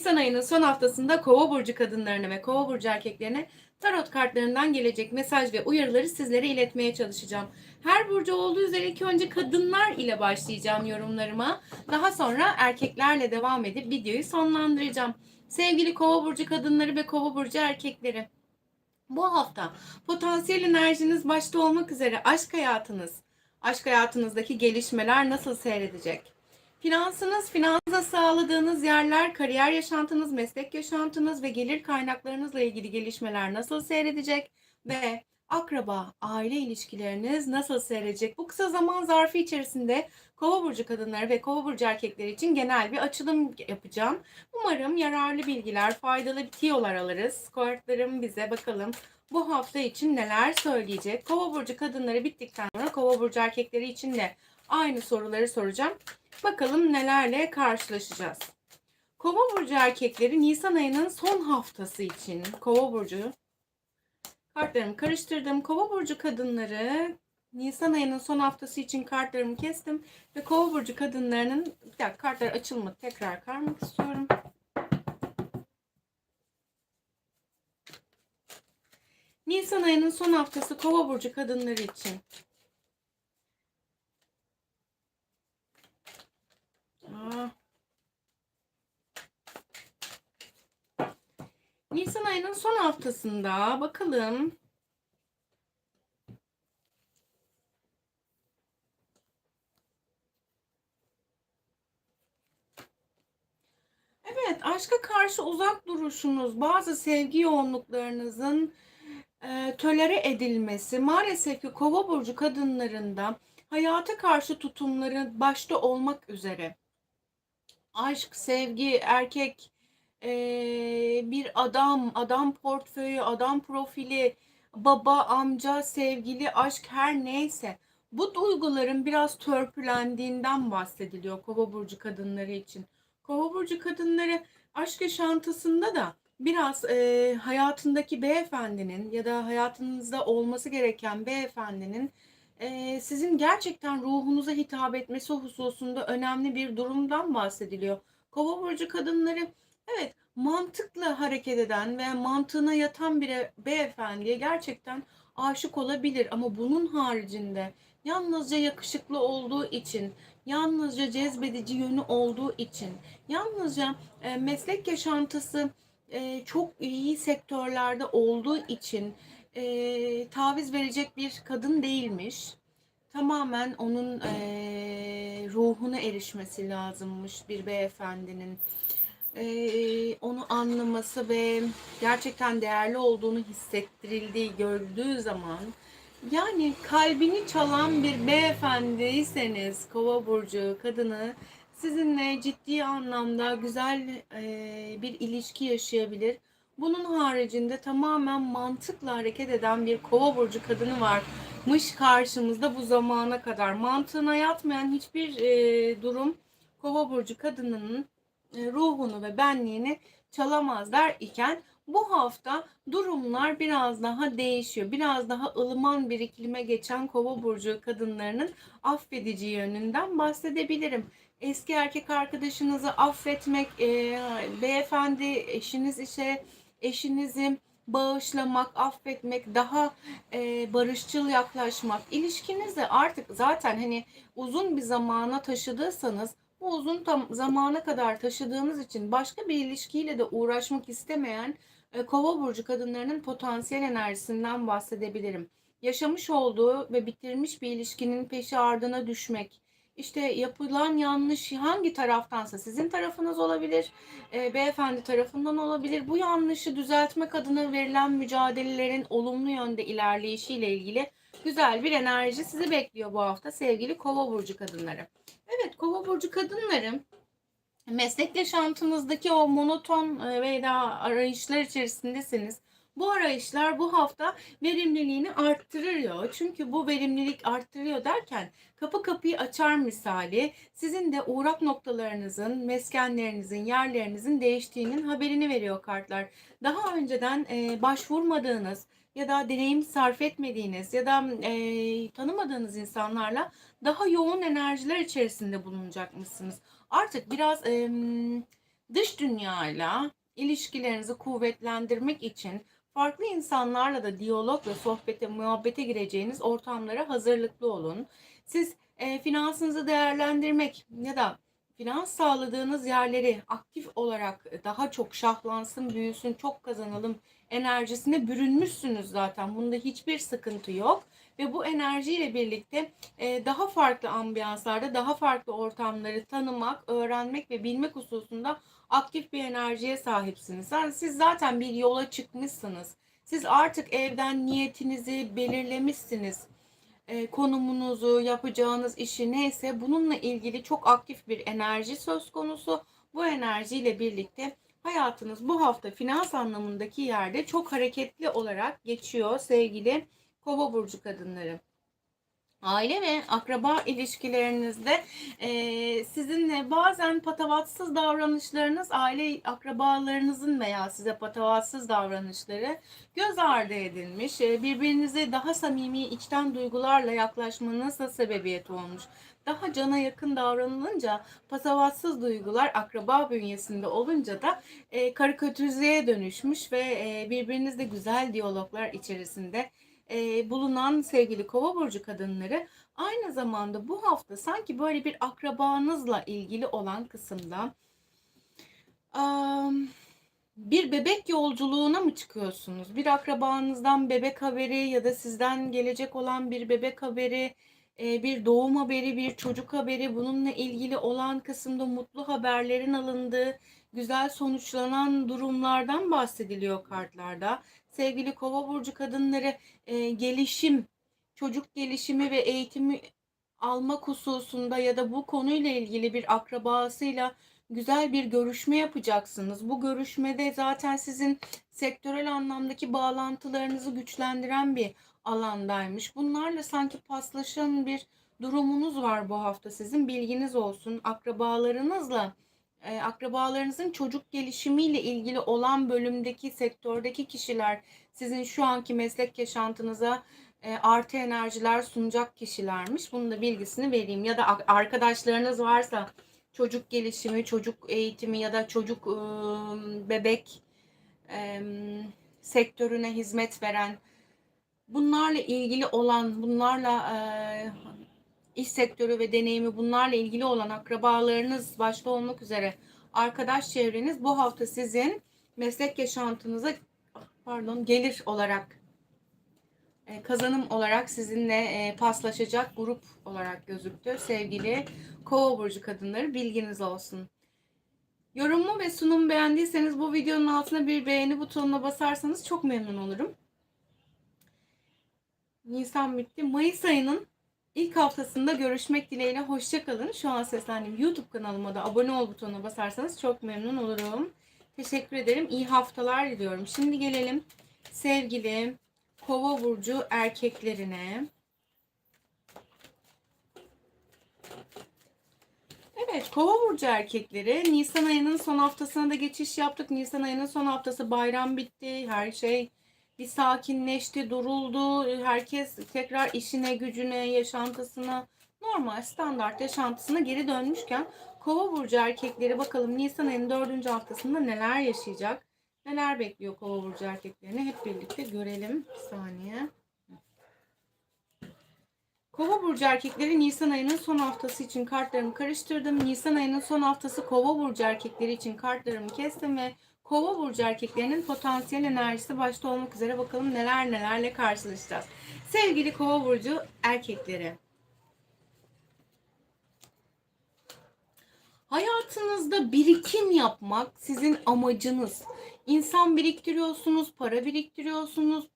Nisan ayının son haftasında Kova burcu kadınlarına ve Kova burcu erkeklerine tarot kartlarından gelecek mesaj ve uyarıları sizlere iletmeye çalışacağım. Her burcu olduğu üzere ilk önce kadınlar ile başlayacağım yorumlarıma. Daha sonra erkeklerle devam edip videoyu sonlandıracağım. Sevgili Kova burcu kadınları ve Kova burcu erkekleri. Bu hafta potansiyel enerjiniz başta olmak üzere aşk hayatınız, aşk hayatınızdaki gelişmeler nasıl seyredecek? Finansınız, finansa sağladığınız yerler, kariyer yaşantınız, meslek yaşantınız ve gelir kaynaklarınızla ilgili gelişmeler nasıl seyredecek? Ve akraba, aile ilişkileriniz nasıl seyredecek? Bu kısa zaman zarfı içerisinde Kova burcu kadınları ve Kova burcu erkekleri için genel bir açılım yapacağım. Umarım yararlı bilgiler, faydalı tiyolar alırız. Kartlarım bize bakalım bu hafta için neler söyleyecek? Kova burcu kadınları bittikten sonra Kova burcu erkekleri için de aynı soruları soracağım. Bakalım nelerle karşılaşacağız. Kova burcu erkekleri Nisan ayının son haftası için Kova burcu kartlarımı karıştırdım. Kova burcu kadınları Nisan ayının son haftası için kartlarımı kestim ve Kova burcu kadınlarının bir dakika kartlar açılmadı. Tekrar karmak istiyorum. Nisan ayının son haftası Kova burcu kadınları için. Nisan ayının son haftasında bakalım. Evet, aşka karşı uzak duruşunuz, bazı sevgi yoğunluklarınızın e, tölere edilmesi maalesef ki Kova burcu kadınlarında hayata karşı tutumları başta olmak üzere aşk, sevgi, erkek, e, bir adam, adam portföyü, adam profili, baba, amca, sevgili, aşk her neyse bu duyguların biraz törpülendiğinden bahsediliyor Kova burcu kadınları için. Kova burcu kadınları aşk yaşantısında da biraz e, hayatındaki beyefendinin ya da hayatınızda olması gereken beyefendinin e, sizin gerçekten ruhunuza hitap etmesi hususunda önemli bir durumdan bahsediliyor. Kova burcu kadınları evet mantıkla hareket eden ve mantığına yatan bir beyefendiye gerçekten aşık olabilir ama bunun haricinde yalnızca yakışıklı olduğu için, yalnızca cezbedici yönü olduğu için, yalnızca e, meslek yaşantısı e, çok iyi sektörlerde olduğu için e, taviz verecek bir kadın değilmiş. Tamamen onun e, ruhuna erişmesi lazımmış bir beyefendinin. E, onu anlaması ve gerçekten değerli olduğunu hissettirildiği, gördüğü zaman yani kalbini çalan bir beyefendiyseniz kova burcu kadını sizinle ciddi anlamda güzel e, bir ilişki yaşayabilir. Bunun haricinde tamamen mantıkla hareket eden bir kova burcu kadını varmış karşımızda bu zamana kadar. Mantığına yatmayan hiçbir e, durum kova burcu kadınının e, ruhunu ve benliğini çalamazlar iken bu hafta durumlar biraz daha değişiyor. Biraz daha ılıman bir iklime geçen kova burcu kadınlarının affedici yönünden bahsedebilirim. Eski erkek arkadaşınızı affetmek, e, beyefendi eşiniz ise eşinizi bağışlamak, affetmek, daha e, barışçıl yaklaşmak, ilişkinizi artık zaten hani uzun bir zamana taşıdıysanız bu uzun tam zamana kadar taşıdığınız için başka bir ilişkiyle de uğraşmak istemeyen e, kova burcu kadınlarının potansiyel enerjisinden bahsedebilirim. Yaşamış olduğu ve bitirmiş bir ilişkinin peşi ardına düşmek, işte yapılan yanlış hangi taraftansa sizin tarafınız olabilir, e, beyefendi tarafından olabilir. Bu yanlışı düzeltmek adına verilen mücadelelerin olumlu yönde ilerleyişiyle ilgili güzel bir enerji sizi bekliyor bu hafta sevgili kova burcu kadınları. Evet kova burcu kadınları meslek yaşantınızdaki o monoton e, veya arayışlar içerisindesiniz. Bu arayışlar bu hafta verimliliğini arttırıyor. Çünkü bu verimlilik arttırıyor derken kapı kapıyı açar misali sizin de uğrak noktalarınızın, meskenlerinizin, yerlerinizin değiştiğinin haberini veriyor kartlar. Daha önceden e, başvurmadığınız ya da deneyim sarf etmediğiniz ya da e, tanımadığınız insanlarla daha yoğun enerjiler içerisinde bulunacakmışsınız. Artık biraz e, dış dünyayla ilişkilerinizi kuvvetlendirmek için farklı insanlarla da diyalog ve sohbete, muhabbete gireceğiniz ortamlara hazırlıklı olun. Siz e, finansınızı değerlendirmek ya da finans sağladığınız yerleri aktif olarak daha çok şahlansın, büyüsün, çok kazanalım enerjisine bürünmüşsünüz zaten. Bunda hiçbir sıkıntı yok. Ve bu enerjiyle birlikte e, daha farklı ambiyanslarda, daha farklı ortamları tanımak, öğrenmek ve bilmek hususunda aktif bir enerjiye sahipsiniz. Yani siz zaten bir yola çıkmışsınız. Siz artık evden niyetinizi belirlemişsiniz. E, konumunuzu, yapacağınız işi neyse bununla ilgili çok aktif bir enerji söz konusu. Bu enerjiyle birlikte hayatınız bu hafta finans anlamındaki yerde çok hareketli olarak geçiyor sevgili Kova burcu kadınları. Aile ve akraba ilişkilerinizde e, sizinle bazen patavatsız davranışlarınız, aile akrabalarınızın veya size patavatsız davranışları göz ardı edilmiş. E, birbirinize daha samimi içten duygularla yaklaşmanıza sebebiyet olmuş. Daha cana yakın davranılınca patavatsız duygular akraba bünyesinde olunca da e, karikatürizeye dönüşmüş ve e, birbirinizle güzel diyaloglar içerisinde e, bulunan sevgili kova burcu kadınları aynı zamanda bu hafta sanki böyle bir akrabanızla ilgili olan kısımda um, bir bebek yolculuğuna mı çıkıyorsunuz? Bir akrabanızdan bebek haberi ya da sizden gelecek olan bir bebek haberi, bir doğum haberi, bir çocuk haberi bununla ilgili olan kısımda mutlu haberlerin alındığı, güzel sonuçlanan durumlardan bahsediliyor kartlarda sevgili kova burcu kadınları e, gelişim, çocuk gelişimi ve eğitimi almak hususunda ya da bu konuyla ilgili bir akrabasıyla güzel bir görüşme yapacaksınız. Bu görüşmede zaten sizin sektörel anlamdaki bağlantılarınızı güçlendiren bir alandaymış. Bunlarla sanki paslaşan bir durumunuz var bu hafta sizin bilginiz olsun. Akrabalarınızla e, akrabalarınızın çocuk gelişimiyle ilgili olan bölümdeki sektördeki kişiler sizin şu anki meslek yaşantınıza e, artı enerjiler sunacak kişilermiş. Bunun da bilgisini vereyim. Ya da arkadaşlarınız varsa çocuk gelişimi, çocuk eğitimi ya da çocuk e, bebek e, sektörüne hizmet veren bunlarla ilgili olan, bunlarla e, iş sektörü ve deneyimi bunlarla ilgili olan akrabalarınız başta olmak üzere arkadaş çevreniz bu hafta sizin meslek yaşantınıza pardon gelir olarak e, kazanım olarak sizinle e, paslaşacak grup olarak gözüktü. Sevgili Kova burcu kadınları bilginiz olsun. Yorumu ve sunum beğendiyseniz bu videonun altına bir beğeni butonuna basarsanız çok memnun olurum. Nisan bitti. Mayıs ayının İlk haftasında görüşmek dileğiyle hoşçakalın. Şu an seslendiğim YouTube kanalıma da abone ol butonuna basarsanız çok memnun olurum. Teşekkür ederim. İyi haftalar diliyorum. Şimdi gelelim sevgili Kova burcu erkeklerine. Evet, Kova burcu erkekleri Nisan ayının son haftasına da geçiş yaptık. Nisan ayının son haftası bayram bitti. Her şey bir sakinleşti, duruldu. Herkes tekrar işine, gücüne, yaşantısına, normal standart yaşantısına geri dönmüşken Kova burcu erkekleri bakalım Nisan ayının dördüncü haftasında neler yaşayacak? Neler bekliyor Kova burcu erkeklerini hep birlikte görelim. Bir saniye. Kova burcu erkekleri Nisan ayının son haftası için kartlarımı karıştırdım. Nisan ayının son haftası Kova burcu erkekleri için kartlarımı kestim ve Kova burcu erkeklerinin potansiyel enerjisi başta olmak üzere bakalım neler nelerle karşılaşacağız. Sevgili Kova burcu erkekleri. Hayatınızda birikim yapmak sizin amacınız. İnsan biriktiriyorsunuz, para biriktiriyorsunuz,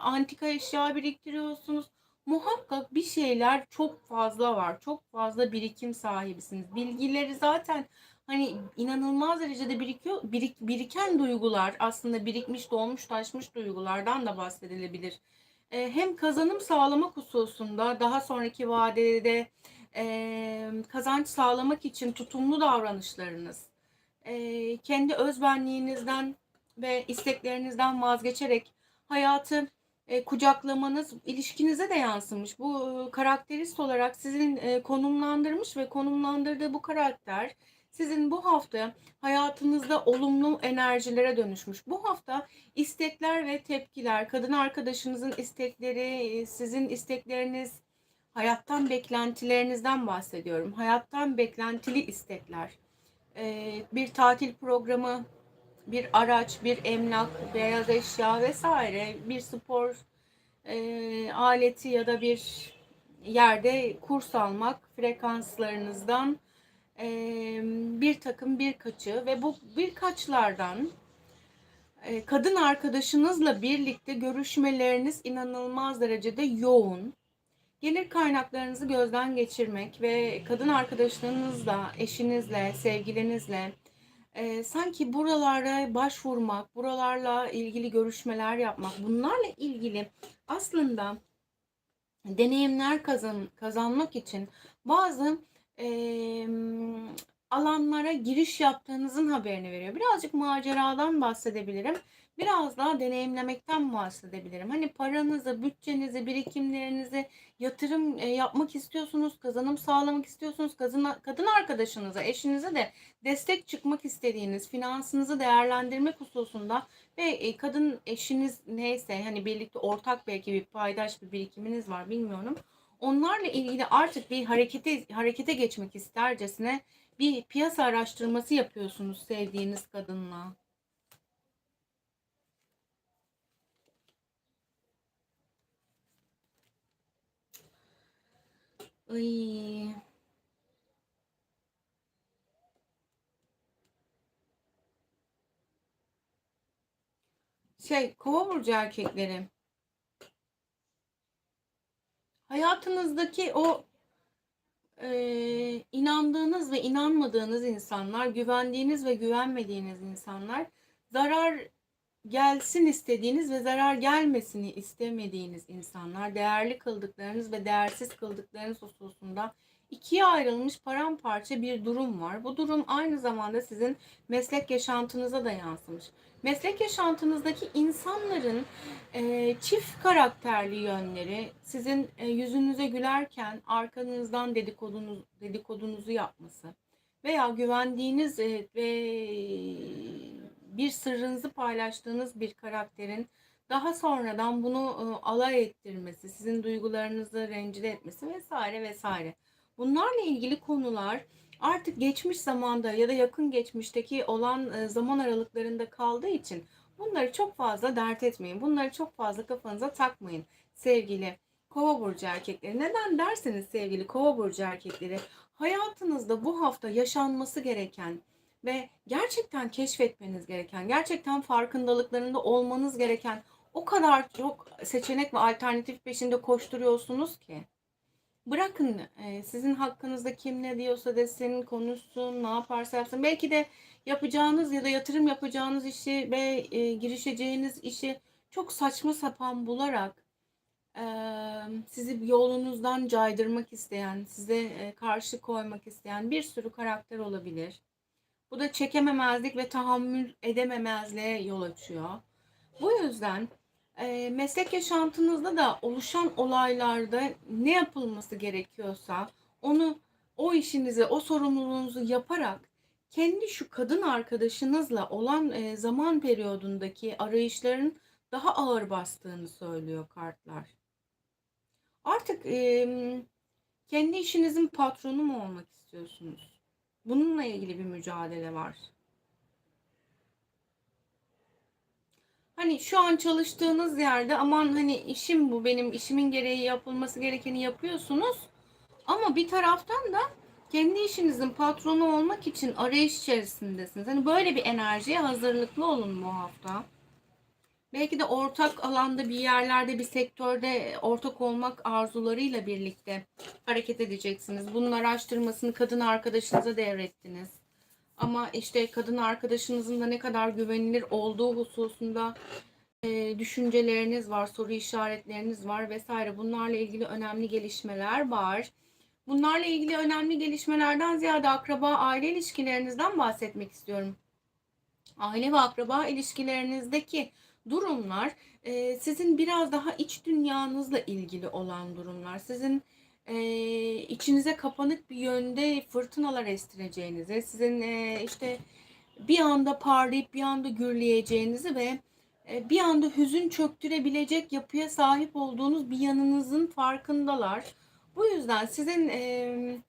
antika eşya biriktiriyorsunuz. Muhakkak bir şeyler çok fazla var. Çok fazla birikim sahibisiniz. Bilgileri zaten hani inanılmaz derecede birikiyor. Birik, biriken duygular aslında birikmiş, dolmuş, taşmış duygulardan da bahsedilebilir. E, hem kazanım sağlamak hususunda daha sonraki vadede e, kazanç sağlamak için tutumlu davranışlarınız, e, kendi özbenliğinizden ve isteklerinizden vazgeçerek hayatı e, kucaklamanız ilişkinize de yansımış. Bu e, karakterist olarak sizin e, konumlandırmış ve konumlandırdığı bu karakter sizin bu hafta hayatınızda olumlu enerjilere dönüşmüş. Bu hafta istekler ve tepkiler, kadın arkadaşınızın istekleri, sizin istekleriniz, hayattan beklentilerinizden bahsediyorum. Hayattan beklentili istekler. Ee, bir tatil programı, bir araç, bir emlak, beyaz eşya vesaire, bir spor e, aleti ya da bir yerde kurs almak frekanslarınızdan e, bir takım birkaçı ve bu birkaçlardan e, kadın arkadaşınızla birlikte görüşmeleriniz inanılmaz derecede yoğun. Gelir kaynaklarınızı gözden geçirmek ve kadın arkadaşlarınızla, eşinizle, sevgilinizle e, sanki buralara başvurmak, buralarla ilgili görüşmeler yapmak, bunlarla ilgili aslında deneyimler kazan, kazanmak için bazı e, alanlara giriş yaptığınızın haberini veriyor. Birazcık maceradan bahsedebilirim. Biraz daha deneyimlemekten bahsedebilirim. Hani paranızı, bütçenizi, birikimlerinizi yatırım e, yapmak istiyorsunuz, kazanım sağlamak istiyorsunuz, kadın, kadın arkadaşınıza, eşinize de destek çıkmak istediğiniz, finansınızı değerlendirmek hususunda ve e, kadın eşiniz neyse hani birlikte ortak belki bir paydaş bir birikiminiz var bilmiyorum. Onlarla ilgili artık bir harekete harekete geçmek istercesine bir piyasa araştırması yapıyorsunuz sevdiğiniz kadınla. Ay. Şey, kova burcu erkekleri. Hayatınızdaki o e, inandığınız ve inanmadığınız insanlar, güvendiğiniz ve güvenmediğiniz insanlar, zarar gelsin istediğiniz ve zarar gelmesini istemediğiniz insanlar, değerli kıldıklarınız ve değersiz kıldıklarınız hususunda ikiye ayrılmış paramparça bir durum var. Bu durum aynı zamanda sizin meslek yaşantınıza da yansımış. Meslek yaşantınızdaki insanların e, çift karakterli yönleri, sizin e, yüzünüze gülerken arkanızdan dedikodunuz, dedikodunuzu yapması veya güvendiğiniz e, ve bir sırrınızı paylaştığınız bir karakterin daha sonradan bunu e, alay ettirmesi, sizin duygularınızı rencide etmesi vesaire vesaire. Bunlarla ilgili konular artık geçmiş zamanda ya da yakın geçmişteki olan e, zaman aralıklarında kaldığı için bunları çok fazla dert etmeyin. Bunları çok fazla kafanıza takmayın sevgili Kova burcu erkekleri. Neden derseniz sevgili Kova burcu erkekleri hayatınızda bu hafta yaşanması gereken ve gerçekten keşfetmeniz gereken, gerçekten farkındalıklarında olmanız gereken o kadar çok seçenek ve alternatif peşinde koşturuyorsunuz ki. Bırakın e, sizin hakkınızda kim ne diyorsa desin, konuşsun, ne yaparsa yapsın. Belki de yapacağınız ya da yatırım yapacağınız işi ve e, girişeceğiniz işi çok saçma sapan bularak e, sizi yolunuzdan caydırmak isteyen, size e, karşı koymak isteyen bir sürü karakter olabilir. Bu da çekememezlik ve tahammül edememezliğe yol açıyor. Bu yüzden e, meslek yaşantınızda da oluşan olaylarda ne yapılması gerekiyorsa onu o işinizi, o sorumluluğunuzu yaparak kendi şu kadın arkadaşınızla olan e, zaman periyodundaki arayışların daha ağır bastığını söylüyor kartlar. Artık kendi işinizin patronu mu olmak istiyorsunuz? Bununla ilgili bir mücadele var. Hani şu an çalıştığınız yerde aman hani işim bu benim işimin gereği yapılması gerekeni yapıyorsunuz. Ama bir taraftan da kendi işinizin patronu olmak için arayış içerisindesiniz. Hani böyle bir enerjiye hazırlıklı olun bu hafta. Belki de ortak alanda bir yerlerde bir sektörde ortak olmak arzularıyla birlikte hareket edeceksiniz. Bunun araştırmasını kadın arkadaşınıza devrettiniz. Ama işte kadın arkadaşınızın da ne kadar güvenilir olduğu hususunda e, düşünceleriniz var, soru işaretleriniz var vesaire. Bunlarla ilgili önemli gelişmeler var. Bunlarla ilgili önemli gelişmelerden ziyade akraba aile ilişkilerinizden bahsetmek istiyorum. Aile ve akraba ilişkilerinizdeki durumlar e, sizin biraz daha iç dünyanızla ilgili olan durumlar. Sizin Eee, içinize kapanık bir yönde fırtınalar estireceğinizi, sizin eee, işte bir anda parlayıp bir anda gürleyeceğinizi ve e, bir anda hüzün çöktürebilecek yapıya sahip olduğunuz bir yanınızın farkındalar. Bu yüzden sizin e,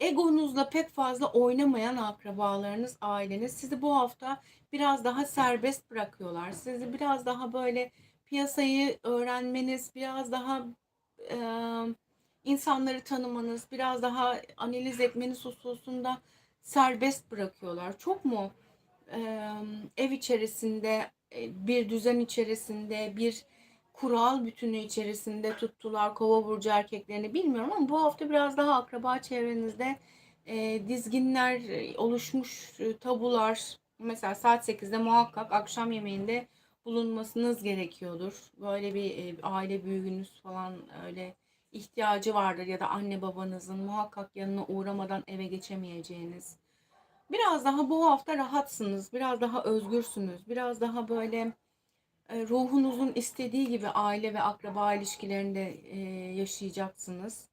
egonuzla pek fazla oynamayan akrabalarınız, aileniz sizi bu hafta biraz daha serbest bırakıyorlar. Sizi biraz daha böyle piyasayı öğrenmeniz, biraz daha e, insanları tanımanız, biraz daha analiz etmeniz hususunda serbest bırakıyorlar. Çok mu e, ev içerisinde e, bir düzen içerisinde bir kural bütünü içerisinde tuttular kova burcu erkeklerini bilmiyorum ama bu hafta biraz daha akraba çevrenizde e, dizginler e, oluşmuş e, tabular mesela saat 8'de muhakkak akşam yemeğinde bulunmasınız gerekiyordur. Böyle bir e, aile büyüğünüz falan öyle ihtiyacı vardır ya da anne babanızın muhakkak yanına uğramadan eve geçemeyeceğiniz. Biraz daha bu hafta rahatsınız, biraz daha özgürsünüz, biraz daha böyle e, ruhunuzun istediği gibi aile ve akraba ilişkilerinde e, yaşayacaksınız.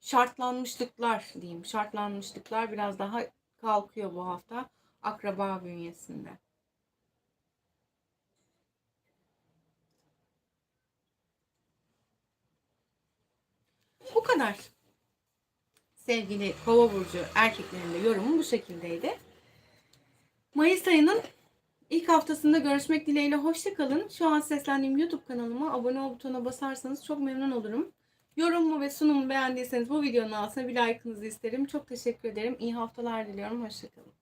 Şartlanmışlıklar diyeyim, şartlanmışlıklar biraz daha kalkıyor bu hafta akraba bünyesinde. Bu kadar. Sevgili Kova burcu erkeklerin de yorumu bu şekildeydi. Mayıs ayının ilk haftasında görüşmek dileğiyle hoşça kalın. Şu an seslendiğim YouTube kanalıma abone ol butonuna basarsanız çok memnun olurum. Yorumumu ve sunumu beğendiyseniz bu videonun altına bir like'ınızı isterim. Çok teşekkür ederim. İyi haftalar diliyorum. Hoşça kalın.